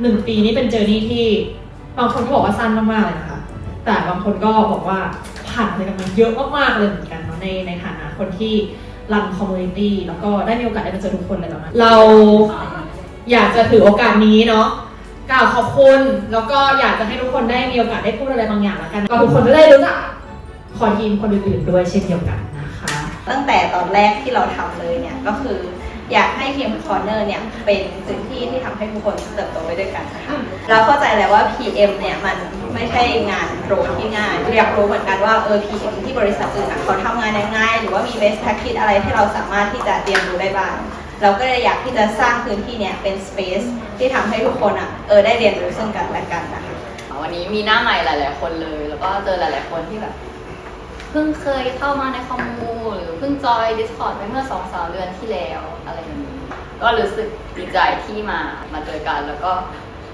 หนึ่งปีนี้เป็นเจอร์นี่ที่บางคนก็บอกว่าสั้นมากๆเลยนะคะ แต่บางคนก็บอกว่าผ่านอะไรกันมาเยอะมากๆเลยเหมือนกันเนาะในในฐานะคนที่รันคอมมูนิตี้แล้วก็ได้มีโอกาสได้มาเจอทุกคนเลยประมาณเราอยากจะถือโอกาสนี้เนาะกล่าวขอบคุณแล้วก็อยากจะให้ทุกคนได้มีโอกาสได้พูดอะไรบางอย่างแล้วกันก็ทุกคนจะได้รู้จักคอทีมคนอื่นๆด้วยเช่นเดียวกันนะคะ ตั้งแต่ตอนแรกที่เราทำเลยเนี่ยก็คือ อยากให้ทีมคอร์เนอร์เนี่ยเป็นพื้นที่ที่ทำให้ทุกคนเติบโตไปด้วยกันนะคะเราเข้าใจแล้วว่า PM เนี่ยมันไม่ใช่งานโรลที่ง่ายอยากรู้เหมือนกันว่าเออ PM ที่บริษัทอื่นอะเขาทำงานยังไงหรือว่ามี best practice อะไรที่เราสามารถที่จะเรียนรู้ได้บ้างเราก็เลยอยากที่จะสร้างพื้นที่เนี่ยเป็น space ที่ทำให้ทุกคนอะเออได้เรียนรู้ซึ่งกันและกันนะคะวันนี้มีหน้าใหม่หลาย ๆ คนเลย แล้วก็เจอหลาย ๆ คนที่แบบ เพิ่งเคยเข้ามาในคอมมูหรือเพิ่งจอย Discord ไปเมื่อสองสามเดือนที่แล้วอะไรอย่างนี้ก็รู้สึกดีใจที่มามาเจอกันแล้วก็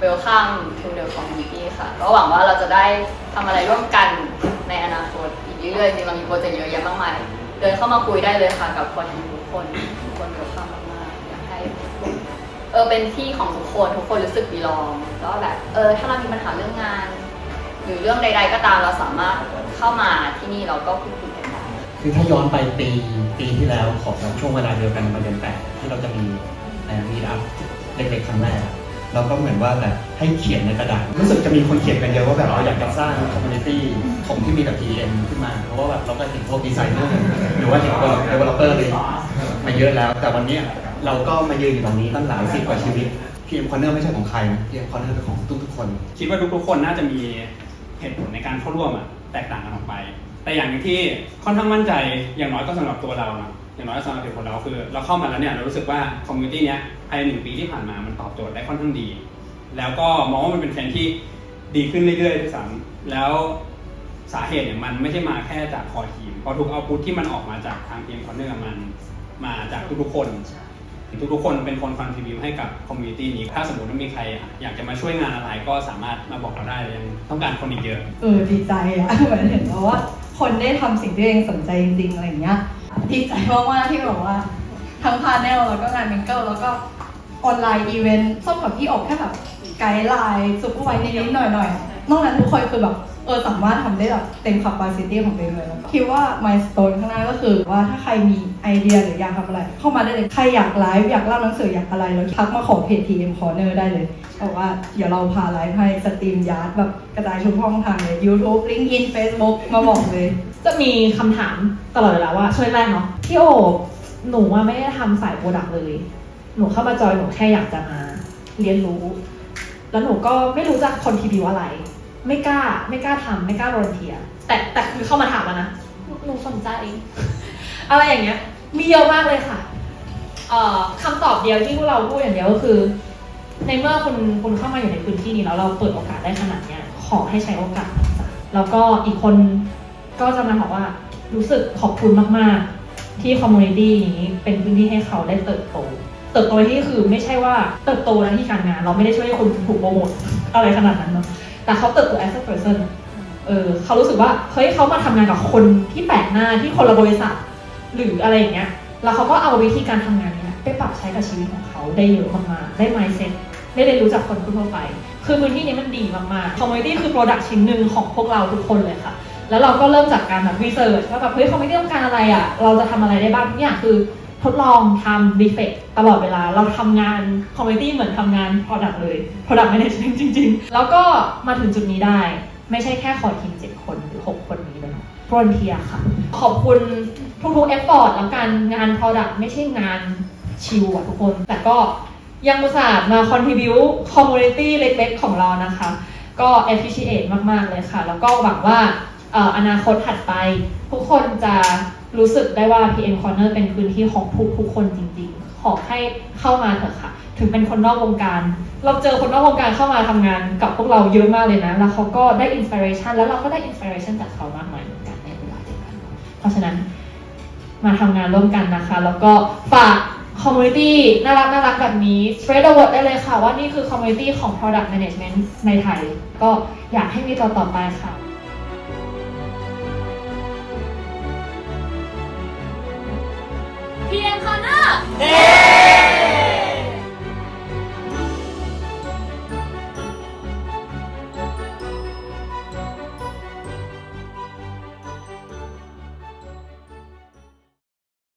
welcome to the community ค่ะ ก็หวังว่าเราจะได้ทำอะไรร่วมกันในอนาคตอีกเรื่อยๆจริงๆเรามีโปรเจกต์เยอะแยะมากมาย เดินเข้ามาคุยได้เลยค่ะกับคนทุกคนทุกคน welcome มากๆอยากให้เออเป็นที่ของทุกคนทุกคนรู้สึกดีลองแล้วแบบเออถ้าเรามีปัญหาเรื่องงาน หรือเรื่องใด ๆ ก็ตามเราสามารถเข้ามาที่นี่เราก็พูดคุยกันได้ คือถ้าย้อนไปปีปีที่แล้วของช่วงเวลาเดียวกันประเดือนแปดที่เราจะมีมีอัพเล็กๆครั้งแรกเราก็เหมือนว่าแบบให้เขียนในกระดาษรู้สึกจะมีคนเขียนกันเยอะว่าแบบเราอยากจะสร้างคอมมูนิตี้ของที่มีแบบ PM ขึ้นมา เพราะว่าแบบเราก็เห็นพวกดีไซเนอร์หรือว่าเห็นพวก developer เลยมาเยอะแล้ว แต่วันเนี้ยเราก็มายืนอยู่ตรงนี้ตั้งหลายสิบกว่าชีวิต PM Corner ไม่ใช่ของใครนะ PM Corner เป็นของทุกๆคน คิดว่าทุกๆคนน่าจะมี เหตุผลในการเข้าร่วมอะแตกต่างกันออกไป แต่อย่างที่ค่อนข้างมั่นใจอย่างน้อยก็สำหรับตัวเรานะอย่างน้อยก็สำหรับตัวเราคือ เราเข้ามาแล้วเนี่ยเรารู้สึกว่าคอมมูนิตี้เนี้ยภายในหนึ่งปีที่ผ่านมามันตอบโจทย์ได้ค่อนข้างดี แล้วก็มองว่ามันเป็นเทรนที่ดีขึ้นเรื่อยๆด้วยซ้ำแล้วสาเหตุเนี่ยมันไม่ใช่มาแค่จากคอทีมเพราะทุกเอาพุทที่มันออกมาจากทางทีมคอนเนอร์มันมาจากทุกๆคน ทุกๆคนเป็นคนคอนทริบิวให้กับคอมมูนิตี้นี้ถ้าสมมติว่ามีใครอยากจะมาช่วยงานอะไรก็สามารถมาบอกเราได้ยังต้องการคนอีกเยอะ เออดีใจอะเหมือนเห็นแล้วว่า คนได้ทำสิ่งที่ตัวเองสนใจจริงๆอะไรอย่างเงี้ยดีใจมากๆที่แบบว่าทั้งพาแนลแล้วก็งานมิงเกิลแล้วก็ออนไลน์อีเวนต์ส้มกับพี่อกแค่แบบไกด์ไลน์ซุปเปอร์ไวท์นิดๆหน่อยๆ นอกนั้นทุกคนคือแบบเออสามารถทำได้แบบเต็ม capacity ของตัวเองเลยแล้วก็คิดว่า milestone ข้างหน้าก็คือว่าถ้าใครมีไอเดียหรืออยากทำอะไร เข้ามาได้เลย ใครอยากไลฟ์อยากเล่าหนังสืออยากอะไรแล้วทักมาขอเพจ TM Corner ได้เลยบอกว่าเดี๋ยวเราพาไลฟ์ให้สตรีมยาร์ดแบบกระจายทุกช่องทางเลย YouTube LinkedIn Facebook มาบอกเลย จะมีคำถามตลอดเวลาว่าช่วยแรกเนาะพี่โอหนูว่าไม่ได้ทำสายโปรดักต์เลย หนูเข้ามาจอยหนูแค่อยากจะมาเรียนรู้ แล้วหนูก็ไม่รู้จะคอนทิบิวอะไร ไม่กล้าไม่กล้าทำไม่กล้าบริเทียแต่แต่คือเข้ามาถามแล้วนะหนูหนูสนใจ อะไรอย่างเงี้ย มีเยอะมากเลยค่ะเอ่อคำตอบเดียวที่พวกเราพูดอย่างเดียวก็คือ ในเมื่อคุณคุณเข้ามาอยู่ในพื้นที่นี้แล้วเราเปิดโอกาสได้ขนาดเนี้ยขอให้ใช้โอกาสจ้ะแล้วก็อีกคนก็จะมาบอกว่ารู้สึกขอบคุณมาก ๆ ที่คอมมูนิตี้นี้เป็นพื้นที่ให้เขาได้เติบโต เติบโตในที่คือไม่ใช่ว่าเติบโตในที่การงาน เราไม่ได้ช่วยให้คนถูกโปรโมทอะไรขนาดนั้นเนาะ แต่เขาเติบโต as a person เออเขารู้สึกว่าเฮ้ยเขามาทำงานกับคนที่แปลกหน้าที่คนละบริษัท หรืออะไรอย่างเงี้ย แล้วเขาก็เอาวิธีการทำงานเนี้ยไปปรับใช้กับชีวิตของเขาได้เยอะมากๆได้ mindset ได้เรียนรู้จากคนทั่วไป คือพื้นที่นี้มันดีมากๆ community คือ product ชิ้นหนึ่งของพวกเราทุกคนเลยค่ะ แล้วเราก็เริ่มจากการแบบ research ว่าแบบเฮ้ย community ต้องการอะไรอะ เราจะทำอะไรได้บ้างทุกอย่างคือ ทดลองทำ defect ตลอดเวลา เราทำงาน community เหมือนทำงาน product เลย product management จริง ๆ แล้วก็มาถึงจุดนี้ได้ ไม่ใช่แค่คอทีม 7 คนหรือ 6 คนนี้เลยเนะ frontier ค่ะ ขอบคุณทุกๆ effort แล้วกันงาน product ไม่ใช่งานชิวอะทุกคน แต่ก็ยังอุตส่าห์มา contribute community เล็กๆ ของเรานะคะ ก็ appreciate มาก ๆ เลยค่ะ แล้วก็หวังว่าเอ่ออนาคตถัดไป ทุกคนจะ รู้สึกได้ว่า PM Corner เป็นพื้นที่ของทุกๆคนจริงๆ ขอให้เข้ามาเถอะค่ะ ถึงเป็นคนนอกวงการ เราเจอคนนอกวงการเข้ามาทำงานกับพวกเราเยอะมากเลยนะ แล้วเขาก็ได้ inspiration แล้วเราก็ได้ inspiration จากเขามากมายเหมือนกันในเวลาเดียวกัน เพราะฉะนั้นมาทำงานร่วมกันนะคะ แล้วก็ฝากคอมมูนิตี้น่ารักน่ารักแบบนี้ spread the word ได้เลยค่ะ ว่านี่คือคอมมูนิตี้ของ product management ในไทย ก็อยากให้มีต่อต่อไปค่ะ BM Corner เย้